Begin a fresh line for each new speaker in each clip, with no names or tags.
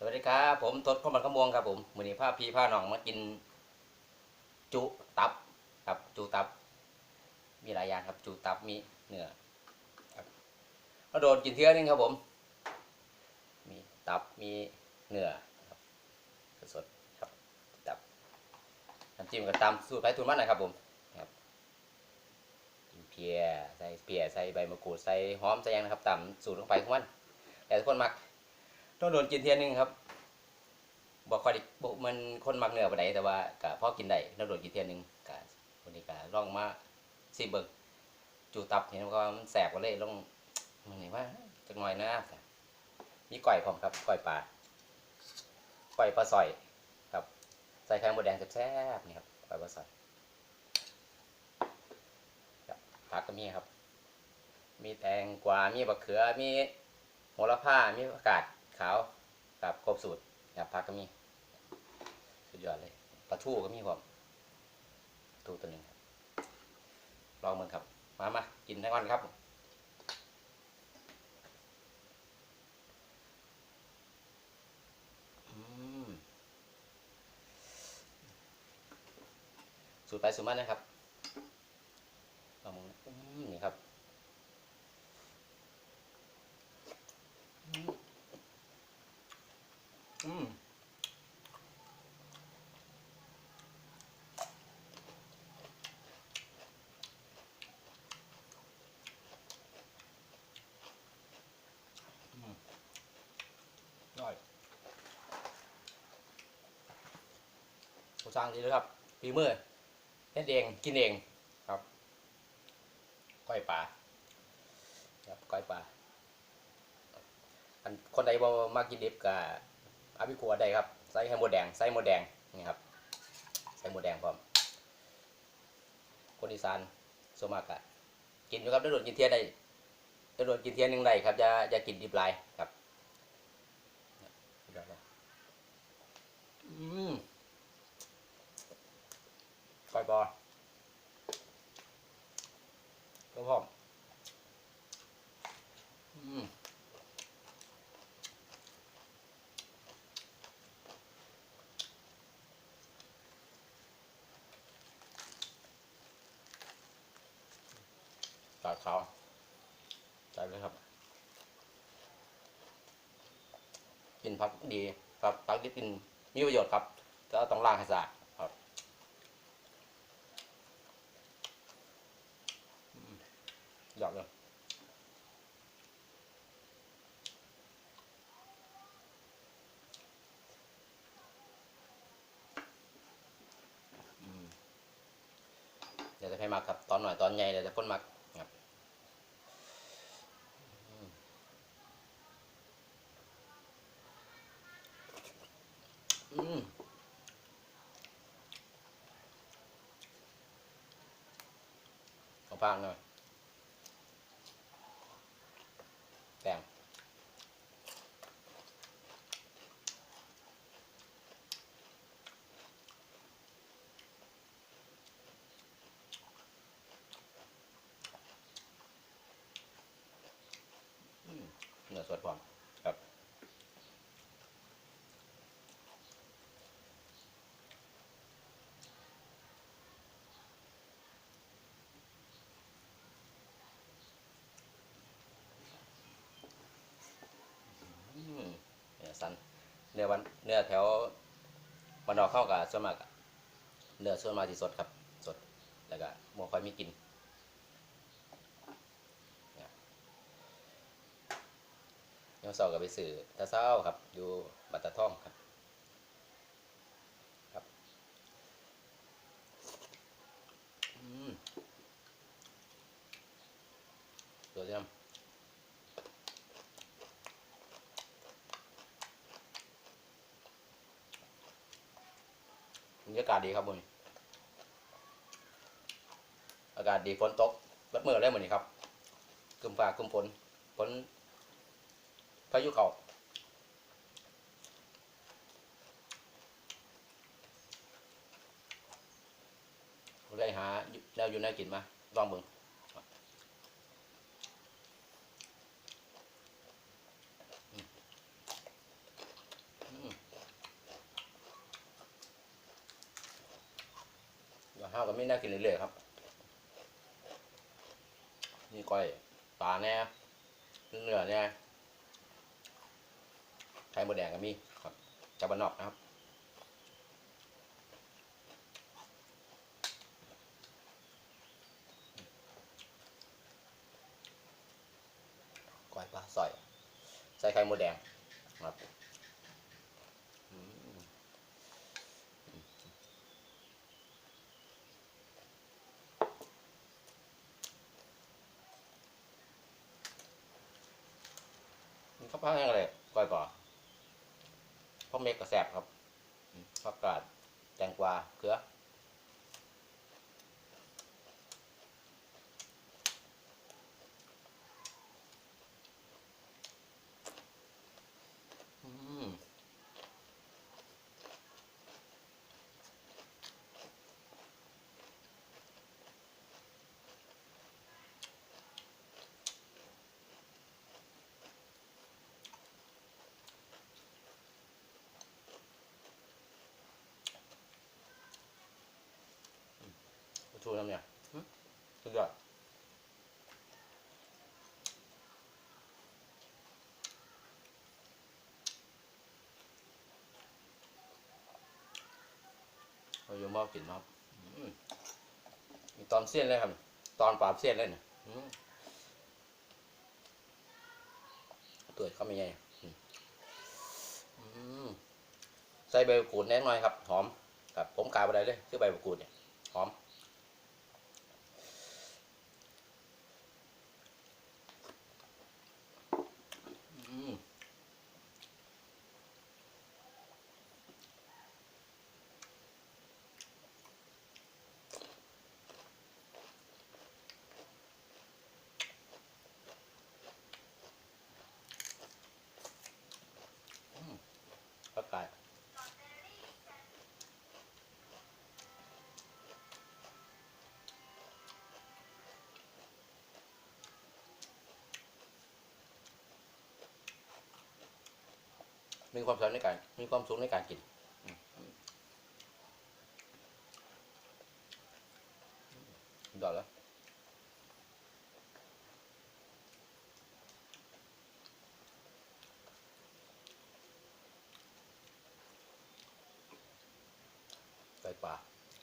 สวัสดีครับผมทศข้าวมันขมวงครับผมมือนี้าพี่พาน้องมากิน จุตับครับจุตับ มีหลายอย่างครับจุตับมีเนื้อครับก็โดนกินเทือนึงครับผม มีตับมีเนื้อครับสดครับตับน้ำจิ้มก็ตามสูตรไปสูตรมันนะครับผมครับกินเพียใส่เพียใส่ใบมะกรูดใส่หอมใส่ยังนะครับตามสูตรลงไปของมันแต่ทุกคนมัก ต้องโดนกินเทียนหนึงครับบอกคอยได้บมันคนมักเนื้อปานแต่ว่าก็พอกินได้ต้องโดนกินเทียนหนึงก็วันนี้ก็ลองมาซิเบิ่งจูตับเห็นว่ามันแสบก็เลยลองมันนี่ว่าจักหน่อยนะมีก้อยพร้อมครับก้อยปลาก้อยปลาซอยครับ ใส่ไข่มดแดงแซ่บๆนี่ครับก้อยปลาซอยครับผักก็มีครับ มีแตงกวา มีบักเขือ มีโหระพา มีผักกาด ขาวกับครบสูตรครับผักก็มี สุดยอดเลยปลาทูก็มีผมทูตัวหนึ่งลองมันครับ มามากินทั้งวันครับสูตรไปสูตรมันนะครับลองมึงนะอืมนี่ครับ อืมอืมอร่อยผม สั่งดีเลยครับฝีมือเฮ็ดเองกินเองครับก้อยปลาครับก้อยปลาอันคนใดบ่มากินดิบก็อาบิคัวได้ครับใส่ไข่มดแดงใส่หมดแดงนี่ครับใส่หมดแดงพร้อมคนอีสานส่วนมากก็กินอยู่ครับได้โดนกินเทียได้ได้โดนกินเทียหนึงได้ครับอย่าอย่ากินดิบลายครับสุดยอดเลยอืมก้อย บอก็พร้อมตัดเขาใส่เลยครับ กินพักดีครับพักที่กินมีประโยชน์ครับแต่ว่าต้องล้างให้สะอาดครับอืม ยอดเลยเดี๋ยวจะให้มากับตอนหน่อยตอนใหญ่เดี๋ยวจะคนมัก ครับอืมอืมเอาปางหน่อยแป้งเนื้อสดพร้อมครับ อืมเนื้อสัน เนื้อวันเนื้อแถววันนอกเข้ากับส่วนมากเนื้อส่วนมากที่สดครับสดแล้วก็มัวค่อยมีกินเนี่ยยามเช้าก็ไปสื่อแตาเศร้าครับอยู่บัตรท่องครับอืมตัวเยี่ยม บรรยากาศดี ครับมอากาศดีฝนตกรับมือได้เหมือนี้ครับกึมฟ้ากึมฝนฝนพายุเขาได้หาแล้วอยู่ในกินมาลองเบิ่งอื ข้าวก็ไม่น่ากินเรื่อยๆครับ นี่ก้อยปลาแน่เนื้อแน่ไข่หมดแดงก็มีครับจากบ้านนอกนะครับก้อยปลาสอยใส่ไข่หมดแดงครับอืมนี่เขาพักยังไงก้อยปลา พ่อเมกกระแสบครับผักกาดแตงกวาเกลืออืม ชูน้ำเนี่ยหึสุดยอดเราโยมบอกกินครับอืมมีตอนเส้นเลยครับ ตอนปราบเส้นเลยเนี่ยอืมตัวเขาไม่ใหญ่อืมอืมใส่ใบมะกรูดแน่นอนครับ หอม ครับ ผมกาไปได้เลย คือใบมะกรูดเนี่ย หอม มีความสุขในการ มีความสุขในการกินอืมอืมยอดแล้วไก่ป่า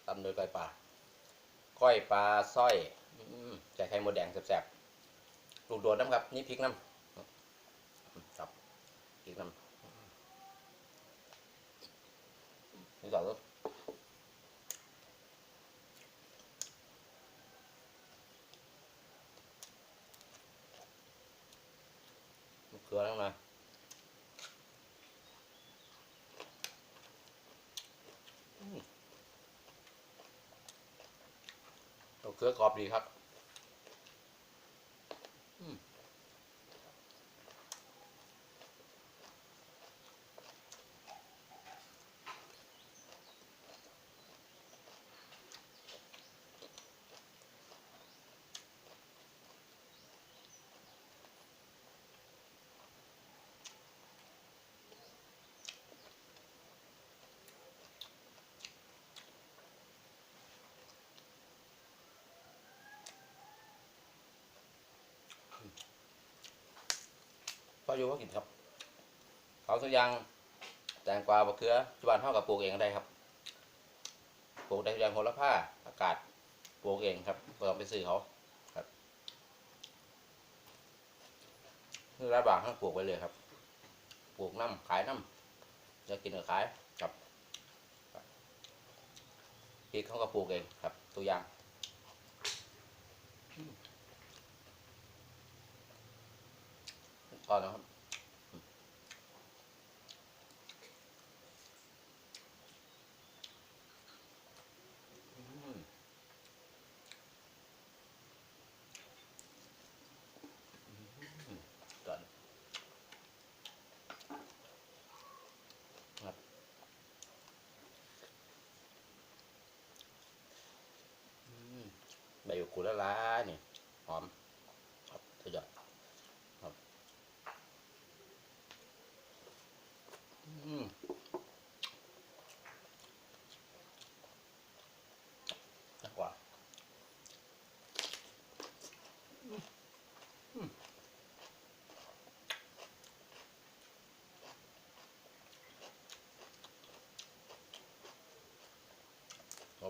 ตำโดยไก่ป่าก้อยปลาสร้อยใส่ไข่หมดแดงแซ่บๆลูกโดดน้ำครับ นี่พริกน้ำครับพริกน้ำ นี่ก่อนลูกมะเขือทั้งมมะเขือกรอบดีครับ พ่อยู่ก็กินครับเขาตัวอยางแตงกวามะเขือจุบานเท่ากับปลูกเองก็ได้ครับปลูกได้อย่างโหระพาอากาศปลูกเองครับไม่ต้องไปซื้อเขาครับนี่ร้านบางทั้งปลูกไว้เลยครับปลูกน้ำขายน้ำจะกินก็ขายครับครับพริกเขาก็ปลูกเองครับ ตัวอย่างอืม ก่อนนะครับอืมอืมก่อนครับอืมใบมะกรูละลายนี่หอมครับสุดยอดครับ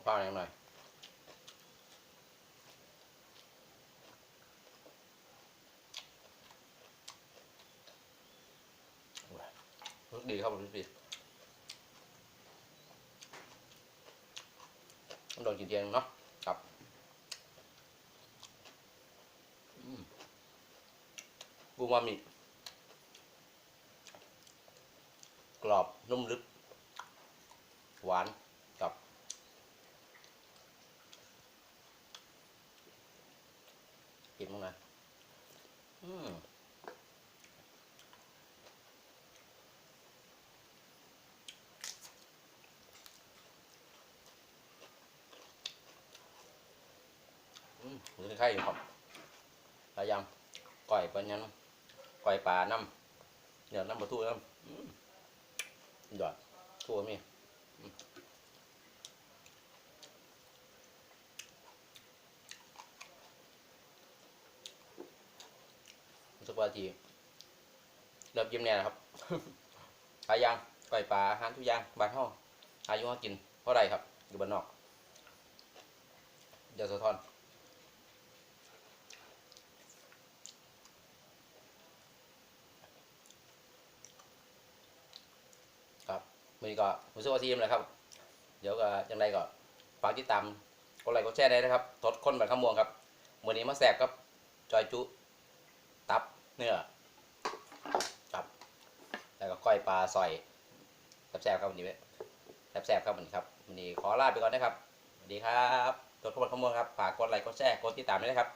พร้าวหน่อยรู้สึกดีครับผมรู้สึกดีต้องโดนกินเทียนเนาะครับอืมบูมามิกรอบนุ่มลึก หวานกับ กินมั้งนะอืมอืม หรือไข่ครับปลายำก่อยปลายันก่อยปลาน้ำเดี๋ยวน้ำปลาทูน้ำอืมยอดทั่วมีสึกว่าทีเริ่มยิ้มแน่นะครับปลายางก่อยปลาอาหารทุกอย่างบ้านห้องอายุห้ากินเพราะไรครับ อยู่บ้านนอกเดี๋ยวสะท้อน ครับมือนี้ก็รู้สึกว่าทีมเลยครับ เดี๋ยวก็ยังไงก็ฝากติดตามกดไลค์กดแชร์ได้นะครับทดคนแบบข้ามวงครับมือนี้มาแสบครับจอยจุตับเนื้อครับแล้วก็ก้อยปลาซอยแซบๆครับวันนี้แซบๆครับวันนี้ครับวันนี้ขอลาไปก่อนนะครับสวัสดีครับทดคนแบบขมวงครับฝากกดไลค์กดแชร์กดติดตามด้วยนะครับ